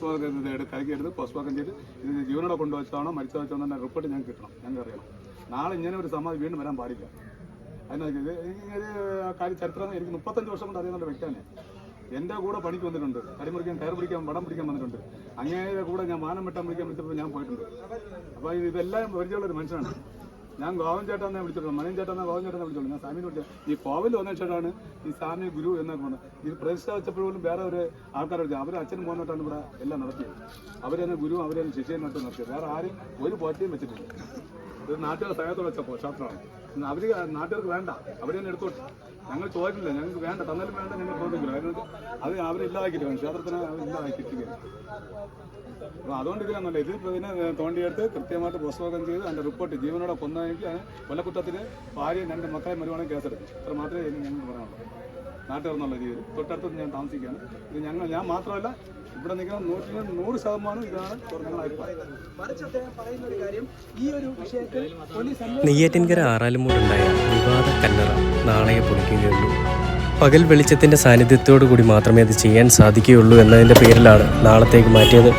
Postmortem ഇത് എടുത്ത് കലക്കി എടുത്ത് പോസ്റ്റ്മോർട്ടം ചെയ്ത് ഇത് ജീവനോടെ കൊണ്ടുവച്ചാണോ മരിച്ച വെച്ചോ എന്ന റിപ്പോർട്ട് ഞാൻ കിട്ടണം. ഞങ്ങൾക്ക് അറിയണം. നാളെ ഇങ്ങനെ ഒരു സമാധി വീണ്ടും വരാൻ പാടില്ല. അതിന് ഇത് ഇങ്ങനെ കാര്യം ചരിത്രം എനിക്ക് മുപ്പത്തഞ്ച് വർഷം കൊണ്ട് അറിയുന്ന ഒരു വ്യക്തിയാണ് എന്റെ കൂടെ പണിക്ക് വന്നിട്ടുണ്ട്. കരിമുറിക്കാൻ കയർ പിടിക്കാൻ വടം പിടിക്കാൻ വന്നിട്ടുണ്ട്. അങ്ങേരെ കൂടെ ഞാൻ മാനം വെട്ടാൻ വിളിക്കാൻ വിളിച്ചപ്പോൾ ഞാൻ പോയിട്ടുണ്ട്. അപ്പോൾ ഇതെല്ലാം പരിചയമുള്ള ഒരു മനുഷ്യനാണ്. ഞാൻ ഗോവൻ ചേട്ടാന്നെ വിളിച്ചിട്ടുണ്ട് മനയും ചേട്ടാന്നെ ഗോവൻ ചേട്ടനെ വിളിച്ചോളൂ. ഞാൻ സ്വാമിനെ വിളിച്ചത് ഈ കോവിൽ വന്ന ചേട്ടാണ് ഈ സ്വാമി ഗുരു എന്നൊക്കെ വന്നത് ഇത് പ്രതിഷ്ഠ വെച്ചപ്പോഴും വേറെ ഒരു ആൾക്കാരെ വിളിച്ചത് അവർ അച്ഛനും പോകുന്നിട്ടാണ് ഇവിടെ എല്ലാം നടത്തിയത്. അവരെന്നെ ഗുരു അവരെന്നെ ശിഷ്യൻ നട്ട് നടത്തിയത്. വേറെ ആരും ഒരു പോറ്റയും വെച്ചിട്ടില്ല. ഇത് നാട്ടുകാർ സഹായത്തോടെ വെച്ച ക്ഷേത്രമാണ് അവർ നാട്ടുകാർക്ക് വേണ്ട. അവർ തന്നെ എടുത്തോട്ടെ. ഞങ്ങൾ ചോദിക്കില്ല ഞങ്ങൾക്ക് വേണ്ട തന്നാലും വേണ്ട ഞങ്ങൾ ചോദിക്കില്ല കാരണം അത് അവരില്ലാതാക്കിയിട്ട് ക്ഷേത്രത്തിന് അവർ ഇല്ലാതാക്കിയിട്ടിരിക്കുകയാണ് അപ്പോൾ അതുകൊണ്ട് ഇതിലൊന്നുമില്ല ഇത് ഇതിനെ തോണ്ടിയെടുത്ത് കൃത്യമായിട്ട് പുസ്തകം ചെയ്ത് അതിന്റെ റിപ്പോർട്ട് ജീവനോടെ കൊന്നെങ്കിൽ അതിന് കൊലക്കുറ്റത്തിന് ഭാര്യയും രണ്ട് മക്കളെ മരുവാണെങ്കിൽ കേസെടുക്കും. അത്ര മാത്രമേ ഞങ്ങൾക്ക് പറയാനുള്ളൂ. നാട്ടുകാർ എന്നുള്ള രീതിയിൽ തൊട്ടടുത്ത് ഞാൻ താമസിക്കുകയാണ്. ഇത് ഞങ്ങൾ ഞാൻ മാത്രമല്ല ഇവിടെ നിൽക്കുന്ന നൂറ്റി നൂറ് ശതമാനം ഇതാണ് നെയ്യാറ്റിൻകര ആറാലുമൂടുണ്ടായ വിവാദ കല്ലറ. നാളെ പൊളിക്കുകയുള്ളൂ. പകൽ വെളിച്ചത്തിന്റെ സാന്നിധ്യത്തോടു കൂടി മാത്രമേ അത് ചെയ്യാൻ സാധിക്കുകയുള്ളൂ എന്നതിന്റെ പേരിലാണ് നാളത്തേക്ക് മാറ്റിയത്.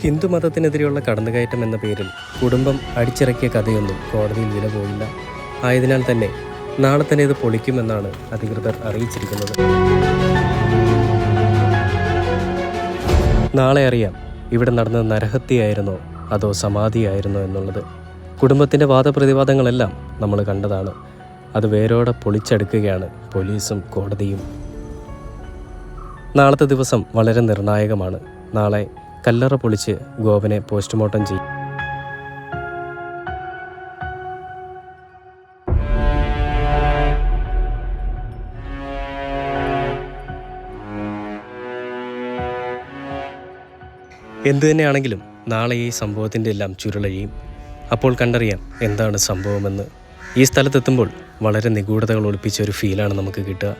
ഹിന്ദുമതത്തിനെതിരെയുള്ള കടന്നുകയറ്റം എന്ന പേരിൽ കുടുംബം അടിച്ചിറക്കിയ കഥയൊന്നും കോടതിയിൽ വില പോയില്ല. ആയതിനാൽ തന്നെ നാളെ തന്നെ ഇത് പൊളിക്കുമെന്നാണ് അധികൃതർ അറിയിച്ചിരിക്കുന്നത്. നാളെ അറിയാം ഇവിടെ നടന്നത് നരഹത്യയായിരുന്നോ അതോ സമാധിയായിരുന്നോ എന്നുള്ളത്. കുടുംബത്തിന്റെ വാദപ്രതിവാദങ്ങളെല്ലാം നമ്മൾ കണ്ടതാണ്. അത് വേരോടെ പൊളിച്ചെടുക്കുകയാണ് പോലീസും കോടതിയും. നാളത്തെ ദിവസം വളരെ നിർണായകമാണ്. നാളെ കല്ലറ പൊളിച്ച് ഗോവനെ പോസ്റ്റ്മോർട്ടം ചെയ്യും. എന്തു തന്നെയാണെങ്കിലും നാളെ ഈ സംഭവത്തിന്റെ എല്ലാം ചുരുളഴിയും. അപ്പോൾ കണ്ടറിയാം എന്താണ് സംഭവമെന്ന്. ഈ സ്ഥലത്തെത്തുമ്പോൾ വളരെ നിഗൂഢതകൾ ഒളിപ്പിച്ച ഒരു ഫീലാണ് നമുക്ക് കിട്ടുക.